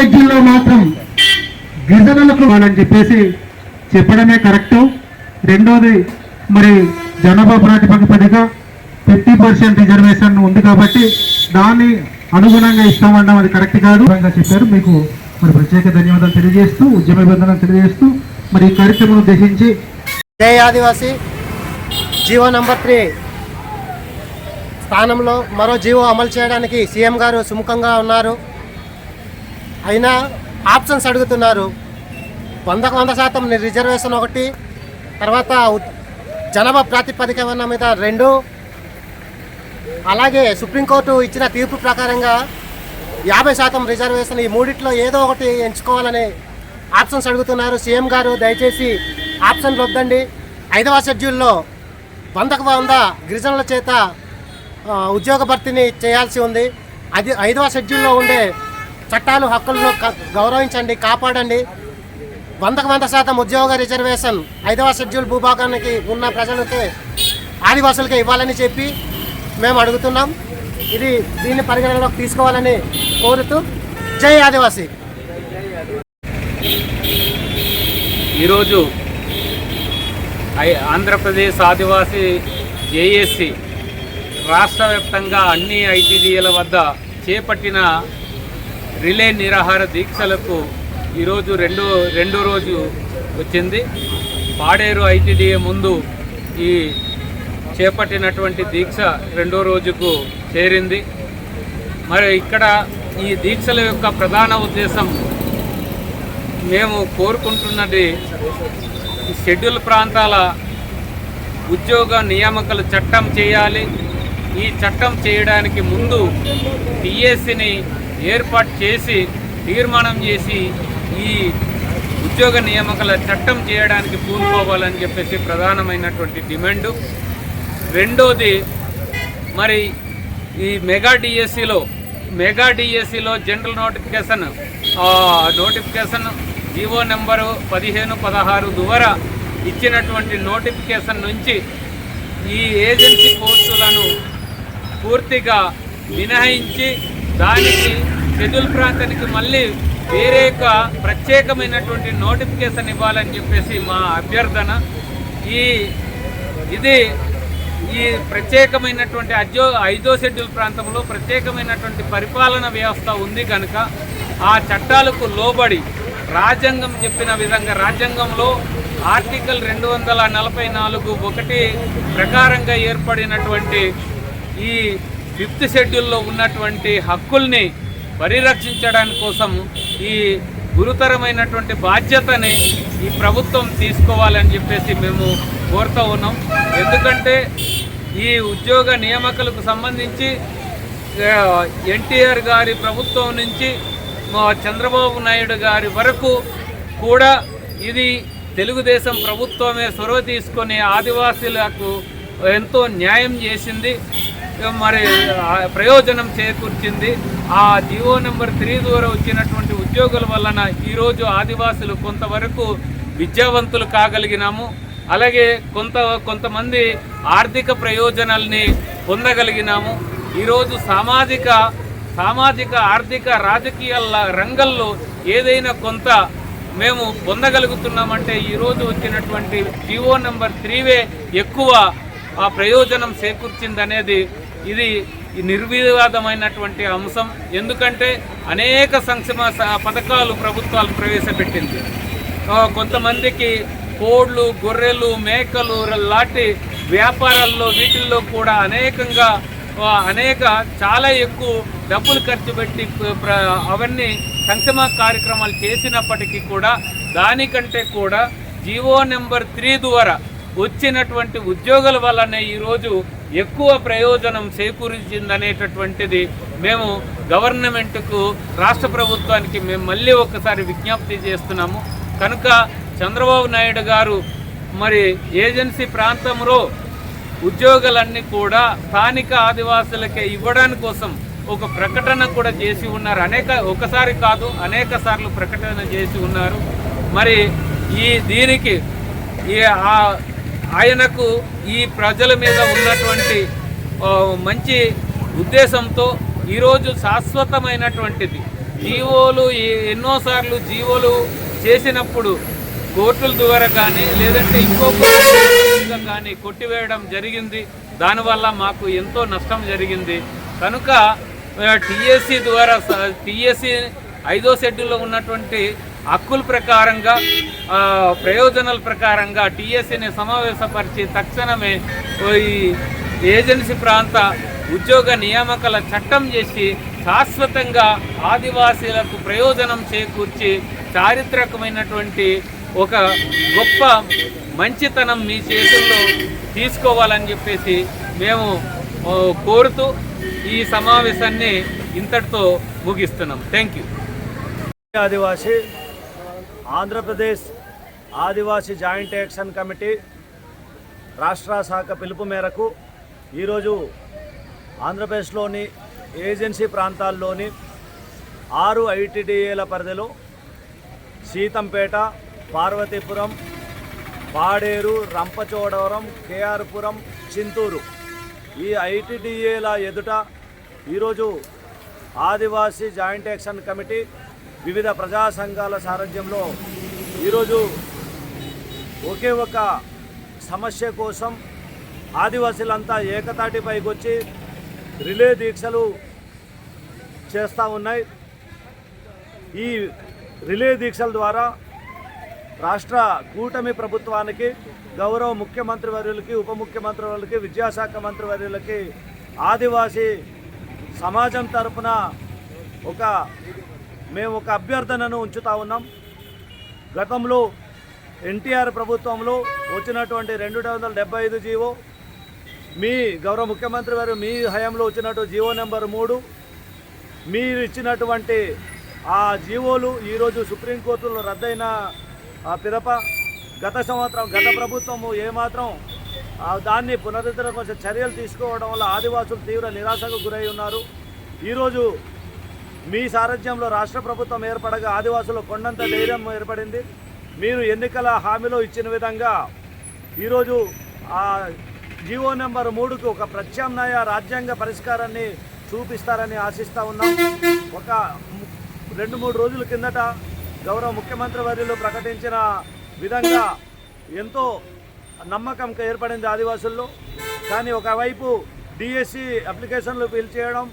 షెడ్యూల్లో మాత్రం గిరిజనులకు అని చెప్పేసి చెప్పడమే కరెక్టు. రెండోది మరి జనాభా ప్రాతిపదికగా ఫిఫ్టీ పర్సెంట్ రిజర్వేషన్ ఉంది కాబట్టి దాన్ని అనుగుణంగా ఇస్తామనడం అది కరెక్ట్ కాదు. చెప్పారు. మీకు మరి ప్రత్యేక ధన్యవాదాలు తెలియజేస్తూ ఉద్యమ నిబంధనలు తెలియజేస్తూ మరి ఈ కార్యక్రమం ఉద్దేశించి జై ఆదివాసి. జీవో నంబర్ త్రీ స్థానంలో మరో జీవో అమలు చేయడానికి సీఎం గారు సుముఖంగా ఉన్నారు. అయినా ఆప్షన్స్ అడుగుతున్నారు. వందకు వంద శాతం రిజర్వేషన్ ఒకటి తర్వాత జనాభా ప్రాతిపదికన మీద రెండు. అలాగే సుప్రీంకోర్టు ఇచ్చిన తీర్పు ప్రకారంగా యాభై శాతం రిజర్వేషన్ ఈ మూడిట్లో ఏదో ఒకటి ఎంచుకోవాలని ఆప్షన్స్ అడుగుతున్నారు. సీఎం గారు దయచేసి ఆప్షన్లు వద్దండి. ఐదవ షెడ్యూల్లో వందకు వంద గిరిజనుల చేత ఉద్యోగ భర్తీని చేయాల్సి ఉంది. అది ఐదవ షెడ్యూల్లో ఉండే చట్టాలు హక్కులను గౌరవించండి కాపాడండి. వందకు వంద శాతం ఉద్యోగ రిజర్వేషన్ ఐదవ షెడ్యూల్ భూభాగానికి ఉన్న ప్రజలకి ఆదివాసులకి ఇవ్వాలని చెప్పి మేము అడుగుతున్నాం. ఇది దీన్ని పరిగణనలోకి తీసుకోవాలని కోరుతూ జై ఆదివాసీ. ఈరోజు ఐ- ఆంధ్రప్రదేశ్ ఆదివాసీ జేఏసీ రాష్ట్ర వ్యాప్తంగా అన్ని ఐటీడీఏల వద్ద చేపట్టిన రిలే నిరాహార దీక్షలకు ఈరోజు రెండో రెండో రోజు వచ్చింది. పాడేరు ఐటీడీఏ ముందు ఈ చేపట్టినటువంటి దీక్ష రెండో రోజుకు చేరింది. మరి ఇక్కడ ఈ దీక్షల యొక్క ప్రధాన ఉద్దేశం మేము కోరుకుంటున్నది షెడ్యూల్ ప్రాంతాల ఉద్యోగ నియామకాలు చట్టం చేయాలి. ఈ చట్టం చేయడానికి ముందు టీఎస్సీని ఏర్పాటు చేసి తీర్మానం చేసి ఈ ఉద్యోగ నియామకాల చట్టం చేయడానికి పూనుకోవాలని చెప్పేసి ప్రధానమైనటువంటి డిమాండు. రెండోది మరి ఈ మెగా డిఎస్సిలో మెగా డిఎస్సిలో general notification notification G O number పదిహేను పదహారు ద్వారా ఇచ్చినటువంటి నోటిఫికేషన్ నుంచి ఈ ఏజెన్సీ పోస్టులను పూర్తిగా మినహాయించి దానికి షెడ్యూల్ ప్రాంతానికి మళ్ళీ వేరే యొక్క ప్రత్యేకమైనటువంటి నోటిఫికేషన్ ఇవ్వాలని చెప్పేసి మా అభ్యర్థన. ఈ ఇది ఈ ప్రత్యేకమైనటువంటి అజో ఐదో షెడ్యూల్ ప్రాంతంలో ప్రత్యేకమైనటువంటి పరిపాలన వ్యవస్థ ఉంది కనుక ఆ చట్టాలకు లోబడి రాజ్యాంగం చెప్పిన విధంగా రాజ్యాంగంలో ఆర్టికల్ రెండు వందల నలభై నాలుగు ఒకటి ప్రకారంగా ఏర్పడినటువంటి ఈ ఫిఫ్త్ షెడ్యూల్లో ఉన్నటువంటి హక్కుల్ని పరిరక్షించడానికి కోసం ఈ గురుతరమైనటువంటి బాధ్యతని ఈ ప్రభుత్వం తీసుకోవాలని చెప్పేసి మేము కోరుతూ ఉన్నాం. ఎందుకంటే ఈ ఉద్యోగ నియామకాలకు సంబంధించి ఎన్టీఆర్ గారి ప్రభుత్వం నుంచి మా చంద్రబాబు నాయుడు గారి వరకు కూడా ఇది తెలుగుదేశం ప్రభుత్వమే చొరవ తీసుకొని ఆదివాసీలకు ఎంతో న్యాయం చేసింది. మరి ప్రయోజనం చేకూర్చింది. ఆ జియో నెంబర్ త్రీ ద్వారా వచ్చినటువంటి ఉద్యోగుల వలన ఈరోజు ఆదివాసులు కొంతవరకు విద్యావంతులు కాగలిగినాము. అలాగే కొంత కొంతమంది ఆర్థిక ప్రయోజనాల్ని పొందగలిగినాము. ఈరోజు సామాజిక సామాజిక ఆర్థిక రాజకీయ రంగంలో ఏదైనా కొంత మేము పొందగలుగుతున్నామంటే ఈరోజు వచ్చినటువంటి జియో నెంబర్ త్రీవే ఎక్కువ ఆ ప్రయోజనం చేకూర్చిందనేది ఇది నిర్వివాదమైనటువంటి అంశం. ఎందుకంటే అనేక సంక్షేమ పథకాలు ప్రభుత్వాలు ప్రవేశపెట్టింది. కొంతమందికి కోళ్ళు గొర్రెలు మేకలు లాంటి వ్యాపారాల్లో వీటిల్లో కూడా అనేకంగా అనేక చాలా ఎక్కువ డబ్బులు ఖర్చు పెట్టి ప్ర- అవన్నీ సంక్షేమ కార్యక్రమాలు చేసినప్పటికీ కూడా దానికంటే కూడా జీవో నెంబర్ త్రీ ద్వారా వచ్చినటువంటి ఉద్యోగుల వల్లనే ఈరోజు ఎక్కువ ప్రయోజనం చేకూరించిందనేటటువంటిది మేము గవర్నమెంట్కు రాష్ట్ర ప్రభుత్వానికి మేము మళ్ళీ ఒకసారి విజ్ఞప్తి చేస్తున్నాము. కనుక చంద్రబాబు నాయుడు గారు మరి ఏజెన్సీ ప్రాంతంలో ఉద్యోగాలన్నీ కూడా స్థానిక ఆదివాసులకే ఇవ్వడానికి కోసం ఒక ప్రకటన కూడా చేసి ఉన్నారు. అనేక ఒకసారి కాదు అనేక సార్లు ప్రకటన చేసి ఉన్నారు. మరి ఈ దీనికి ఈ ఆయనకు ఈ ప్రజల మీద ఉన్నటువంటి మంచి ఉద్దేశంతో ఈరోజు శాశ్వతమైనటువంటిది. జీవోలు ఎన్నోసార్లు జీవోలు చేసినప్పుడు కోర్టుల ద్వారా కానీ లేదంటే ఇంకో కానీ కొట్టివేయడం జరిగింది. దానివల్ల మాకు ఎంతో నష్టం జరిగింది. కనుక టీఎస్సీ ద్వారా టిఎస్సి ఐదో షెడ్యూల్లో ఉన్నటువంటి హక్కుల ప్రకారంగా ప్రయోజనాల ప్రకారంగా టీఎస్ఏని సమావేశపరిచి తక్షణమే ఈ ఏజెన్సీ ప్రాంత ఉద్యోగ నియామకాల చట్టం చేసి శాశ్వతంగా ఆదివాసీలకు ప్రయోజనం చేకూర్చి చారిత్రకమైనటువంటి ఒక గొప్ప మంచితనం మీ చేతుల్లో తీసుకోవాలని చెప్పేసి మేము కోరుతూ ఈ సమావేశాన్ని ఇంతటితో ముగిస్తున్నాం. థ్యాంక్ యూ ఆదివాసీ ఆంధ్రప్రదేశ్ ఆదివాసీ జాయింట్ యాక్షన్ కమిటీ రాష్ట్ర శాఖ పిలుపు మేరకు ఈరోజు ఆంధ్రప్రదేశ్లోని ఏజెన్సీ ప్రాంతాల్లోని ఆరు ఐటీడీఏల పరిధిలో సీతంపేట పార్వతీపురం పాడేరు రంపచోడవరం కేఆర్పురం చింతూరు ఈ ఐటీడీఏల ఎదుట ఈరోజు ఆదివాసీ జాయింట్ యాక్షన్ కమిటీ వివిధ ప్రజా సంఘాల సారథ్యంలో ఈరోజు ఒకే ఒక సమస్య కోసం ఆదివాసీలంతా ఏకతాటిపైకి వచ్చి రిలే దీక్షలు చేస్తూ ఉన్నాయి. ఈ రిలే దీక్షల ద్వారా రాష్ట్ర కూటమి ప్రభుత్వానికి గౌరవ ముఖ్యమంత్రి వర్యులకి ఉప ముఖ్యమంత్రి వర్యులకి విద్యాశాఖ మంత్రి వర్యులకి ఆదివాసీ సమాజం తరపున ఒక మేము ఒక అభ్యర్థనను ఉంచుతా ఉన్నాం. గతంలో ఎన్టీఆర్ ప్రభుత్వంలో వచ్చినటువంటి రెండు వందల డెబ్బై ఐదు జీవో మీ గౌరవ ముఖ్యమంత్రి వారు మీ హయాంలో వచ్చినట్టు జీవో నెంబర్ మూడు మీరు ఇచ్చినటువంటి ఆ జీవోలు ఈరోజు సుప్రీంకోర్టులో రద్దయిన ఆ పిదప గత సంవత్సరం గత ప్రభుత్వము ఏమాత్రం ఆ దాన్ని పునరుద్ధరణ కోసం చర్యలు తీసుకోవడం వల్ల ఆదివాసులు తీవ్ర నిరాశకు గురై ఉన్నారు. ఈరోజు మీ సారథ్యంలో రాష్ట్ర ప్రభుత్వం ఏర్పడగా ఆదివాసులు కొండంత ధైర్యం ఏర్పడింది. మీరు ఎన్నికల హామీలో ఇచ్చిన విధంగా ఈరోజు ఆ జీవో నెంబర్ మూడుకు ఒక ప్రత్యామ్నాయ రాజ్యాంగ పరిష్కారాన్ని చూపిస్తారని ఆశిస్తూ ఉన్నాం. ఒక రెండు మూడు రోజుల కిందట గౌరవ ముఖ్యమంత్రి వర్యులు ప్రకటించిన విధంగా ఎంతో నమ్మకం ఏర్పడింది ఆదివాసుల్లో. కానీ ఒకవైపు డిఎస్సి అప్లికేషన్లు ఫిల్ చేయడం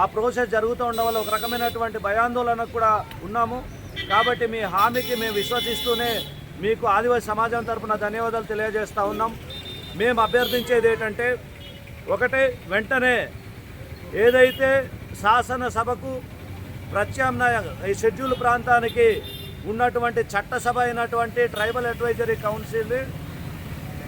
ఆ ప్రాసెస్ జరుగుతూ ఉండడం వల్ల ఒక రకమైనటువంటి భయాందోళనకు కూడా ఉన్నాము. కాబట్టి మీ హామీకి మేము విశ్వసిస్తూనే మీకు ఆదివాసీ సమాజం తరపున ధన్యవాదాలు తెలియజేస్తూ ఉన్నాం. మేము అభ్యర్థించేది ఏంటంటే ఒకటే వెంటనే ఏదైతే శాసనసభకు ప్రత్యామ్నాయ ఈ షెడ్యూల్ ప్రాంతానికి ఉన్నటువంటి చట్టసభ అయినటువంటి ట్రైబల్ అడ్వైజరీ కౌన్సిల్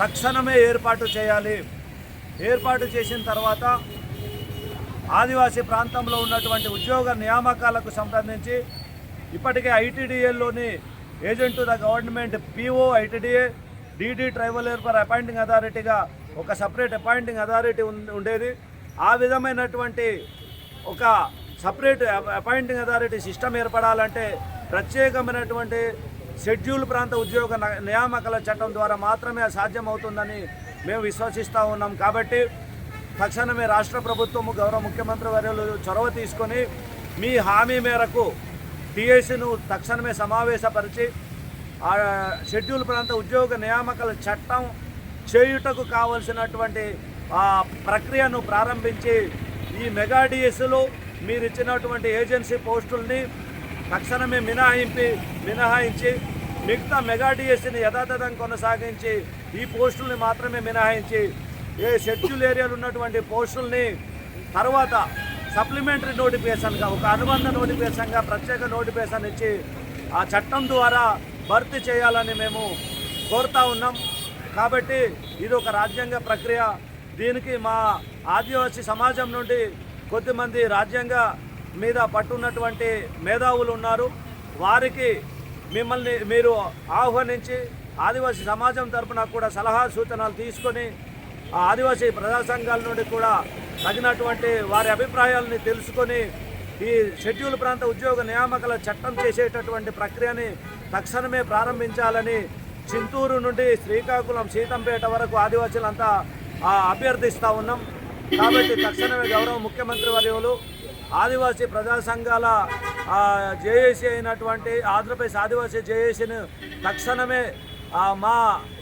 తక్షణమే ఏర్పాటు చేయాలి. ఏర్పాటు చేసిన తర్వాత ఆదివాసీ ప్రాంతంలో ఉన్నటువంటి ఉద్యోగ నియామకాలకు సంబంధించి ఇప్పటికే ఐటీడీఏలోని agent to the government PO ITDA DD tribal for appointing అథారిటీగా ఒక సపరేట్ అపాయింటింగ్ అథారిటీ ఉం- ఉండేది. ఆ విధమైనటువంటి ఒక సపరేట్ అపాయింటింగ్ అథారిటీ సిస్టమ్ ఏర్పడాలంటే ప్రత్యేకమైనటువంటి షెడ్యూల్ ప్రాంత ఉద్యోగ న- నియామకాల చట్టం ద్వారా మాత్రమే సాధ్యమవుతుందని మేము విశ్వసిస్తూ ఉన్నాం. కాబట్టి తక్షణమే రాష్ట్ర ప్రభుత్వము గౌరవ ముఖ్యమంత్రి వర్యులు చొరవ తీసుకొని మీ హామీ మేరకు టీఏసీను తక్షణమే సమావేశపరిచి ఆ షెడ్యూల్ ప్రాంత ఉద్యోగ నియామకాల చట్టం చేయుటకు కావలసినటువంటి ఆ ప్రక్రియను ప్రారంభించి ఈ మెగా డిఎస్లో మీరు ఇచ్చినటువంటి ఏజెన్సీ పోస్టుల్ని తక్షణమే మినహాయింపి మినహాయించి మిగతా మెగా డిఎస్సీని యథాతథం కొనసాగించి ఈ పోస్టుల్ని మాత్రమే మినహాయించి ఏ షెడ్యూల్ ఏరియాలో ఉన్నటువంటి పోస్టుల్ని తర్వాత సప్లిమెంటరీ నోటిఫికేషన్గా ఒక అనుబంధ నోటిఫికేషన్గా ప్రత్యేక నోటిఫికేషన్ ఇచ్చి ఆ చట్టం ద్వారా భర్తీ చేయాలని మేము కోరుతా ఉన్నాం. కాబట్టి ఇది ఒక రాజ్యాంగ ప్రక్రియ. దీనికి మా ఆదివాసీ సమాజం నుండి కొద్దిమంది రాజ్యాంగ మీద పట్టున్నటువంటి మేధావులు ఉన్నారు. వారికి మిమ్మల్ని మీరు ఆహ్వానించి ఆదివాసీ సమాజం తరపున కూడా సలహా సూచనలు తీసుకొని ఆదివాసీ ప్రజా సంఘాల నుండి కూడా తగినటువంటి వారి అభిప్రాయాలని తెలుసుకొని ఈ షెడ్యూల్ ప్రాంత ఉద్యోగ నియామకాల చట్టం చేసేటటువంటి ప్రక్రియని తక్షణమే ప్రారంభించాలని చింతూరు నుండి శ్రీకాకుళం సీతంపేట వరకు ఆదివాసీలంతా ఆ, అభ్యర్థిస్తూ ఉన్నాం. కాబట్టి తక్షణమే గౌరవ ముఖ్యమంత్రి వర్యులు ఆదివాసీ ప్రజా సంఘాల జేఏసీ అయినటువంటి ఆంధ్రప్రదేశ్ ఆదివాసీ జేఏసీని తక్షణమే మా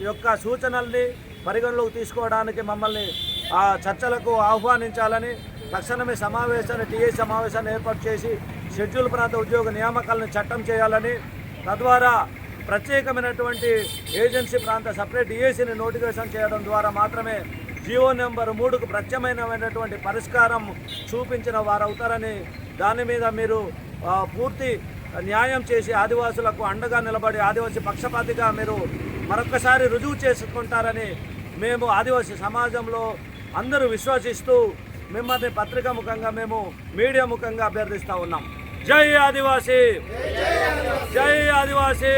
యొక్క సూచనల్ని పరిగణలోకి తీసుకోవడానికి మమ్మల్ని ఆ చర్చలకు ఆహ్వానించాలని తక్షణమే సమావేశాన్ని టీఏ సమావేశాన్ని ఏర్పాటు చేసి షెడ్యూల్ ప్రాంత ఉద్యోగ నియామకాలను చట్టం చేయాలని తద్వారా ప్రత్యేకమైనటువంటి ఏజెన్సీ ప్రాంత సపరేట్ డిఏసీని నోటిఫికేషన్ చేయడం ద్వారా మాత్రమే జియో నెంబర్ మూడుకు ప్రత్యమైనటువంటి పరిష్కారం చూపించిన వారు అవుతారని దాని మీద మీరు పూర్తి న్యాయం చేసి ఆదివాసులకు అండగా నిలబడి ఆదివాసీ పక్షపాతిగా మీరు మరొకసారి రుజువు చేసుకుంటారని మేము ఆదివాసీ సమాజంలో అందరూ విశ్వసిస్తూ మిమ్మల్ని పత్రికా ముఖంగా మేము మీడియా ముఖంగా అభ్యర్థిస్తూ ఉన్నాం. జై ఆదివాసీ! జై ఆదివాసీ!